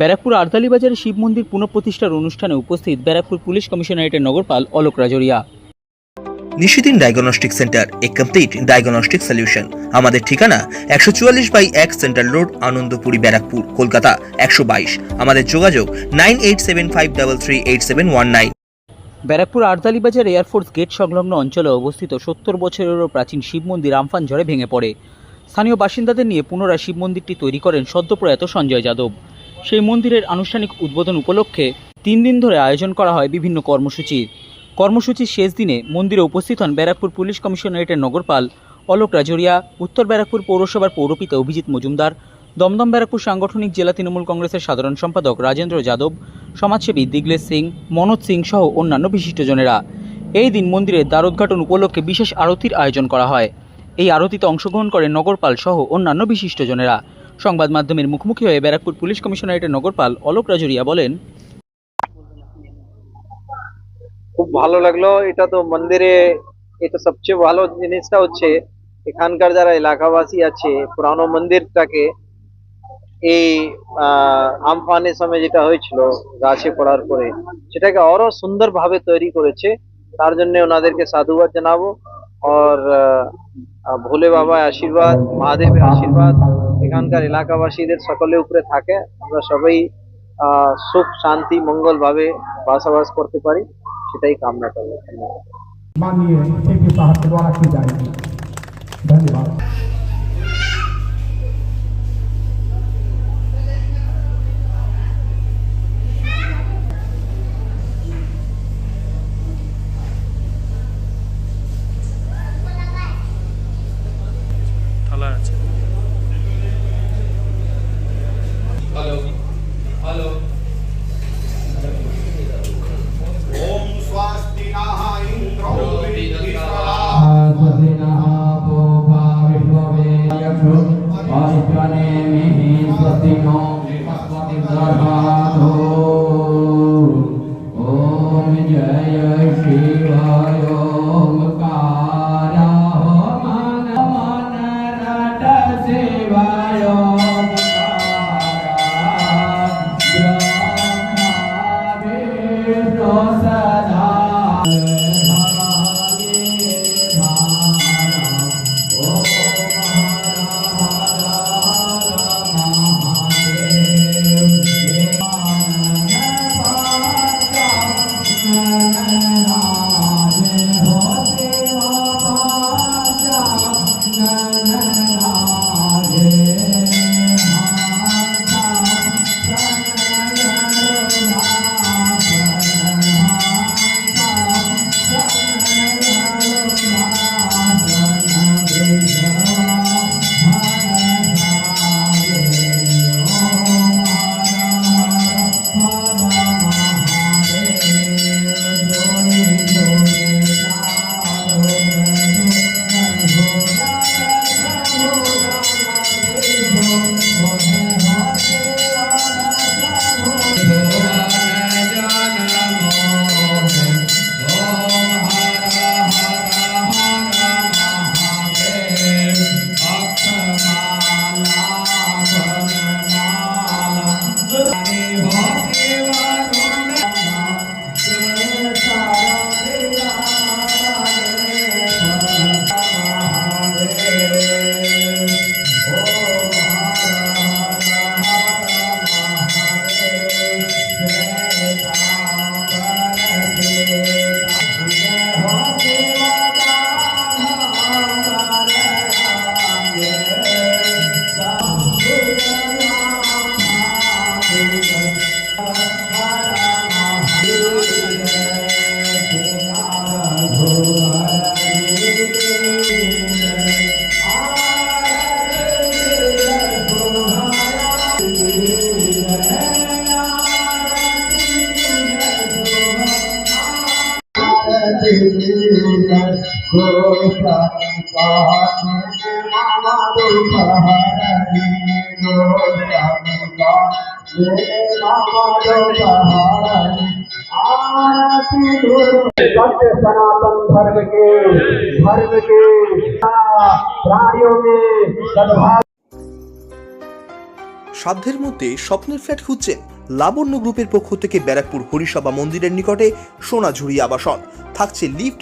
ব্যারাকপুর আরতালি বাজারে শিব মন্দির পুনঃপ্রতিষ্ঠার অনুষ্ঠানে উপস্থিত ব্যারাকপুর পুলিশ কমিশনারেটের নগরপাল অলোক রাজরিয়া। নিশিদিন ডায়াগনস্টিক সেন্টার এ কমপ্লিট ডায়াগনস্টিক সলিউশন। আমাদের ঠিকানা একশো চুয়াল্লিশ বাই এক সেন্ট্রাল রোড আনন্দপুরি ব্যারাকপুর কলকাতা একশো বাইশ। আমাদের যোগাযোগ nine eight seven five double three eight seven one nine. Barrackpore Artali বাজার এয়ারফোর্স গেট সংলগ্ন অঞ্চলে অবস্থিত সত্তর বছরেরও প্রাচীন শিব মন্দির আমফান ঝড়ে ভেঙে পড়ে। স্থানীয় বাসিন্দাদের নিয়ে পুনরায় শিব মন্দিরটি তৈরি করেন সদ্যপ্রয়াত সঞ্জয় যাদব। সেই মন্দিরের আনুষ্ঠানিক উদ্বোধন উপলক্ষে তিন দিন ধরে আয়োজন করা হয় বিভিন্ন কর্মসূচি। কর্মসূচির শেষ দিনে মন্দিরে উপস্থিত হন ব্যারাকপুর পুলিশ কমিশনারেটের নগরপাল অলোক রাজরিয়া, উত্তর ব্যারাকপুর পৌরসভার পৌরপিতা অভিজিৎ মজুমদার, দমদম ব্যারাকপুর সাংগঠনিক জেলা তৃণমূল কংগ্রেসের সাধারণ সম্পাদক রাজেন্দ্র যাদব, সমাজসেবী দিগলেশ সিং, মনোজ সিং সহ অন্যান্য বিশিষ্টজনেরা। এই দিন মন্দিরের দ্বারোদ্ঘাটন উপলক্ষে বিশেষ আরতির আয়োজন করা হয়। এই আরতিতে অংশগ্রহণ করে নগরপাল সহ অন্যান্য বিশিষ্টজনেরা। সংবাদ মাধ্যমের মুখোমুখি হয়ে ব্যারাকপুর পুলিশ কমিশনারেটের নগরপাল অলোক রাজরিয়া বলেন, খুব ভালো লাগল। এটা তো মন্দিরে, এটা সবচেয়ে ভালো জিনিসটা হচ্ছে, এখানকার যারা এলাকাবাসী আছে, পুরানো মন্দিরটাকে এই আমফানের সময় যেটা হয়েছিল, গাছে পড়ার পরে, সেটাকে আরও সুন্দর ভাবে তৈরি করেছে। তার জন্য ওনাদেরকে সাধুবাদ জানাব। আর ভোলে বাবার আশীর্বাদ, মহাদেবের আশীর্বাদ এখানকার এলাকাবাসীদের সকলে উপরে থাকে। আমরা সবাই আহ সুখ শান্তি মঙ্গল ভাবে বাসাবাস করতে পারি সেটাই কামনা করব ধন্যবাদ। Amen. सनातन धर्म के धर्म के प्राणियों में सद्भाव সাধ্যের মধ্যে স্বপ্নের ফ্ল্যাট খুঁজছেন লাবণ্য গ্রুপের পক্ষ থেকে ব্যারাকপুর হরিসভা মন্দিরের নিকটে সোনাঝুরি আবাসন থাকছে লিফট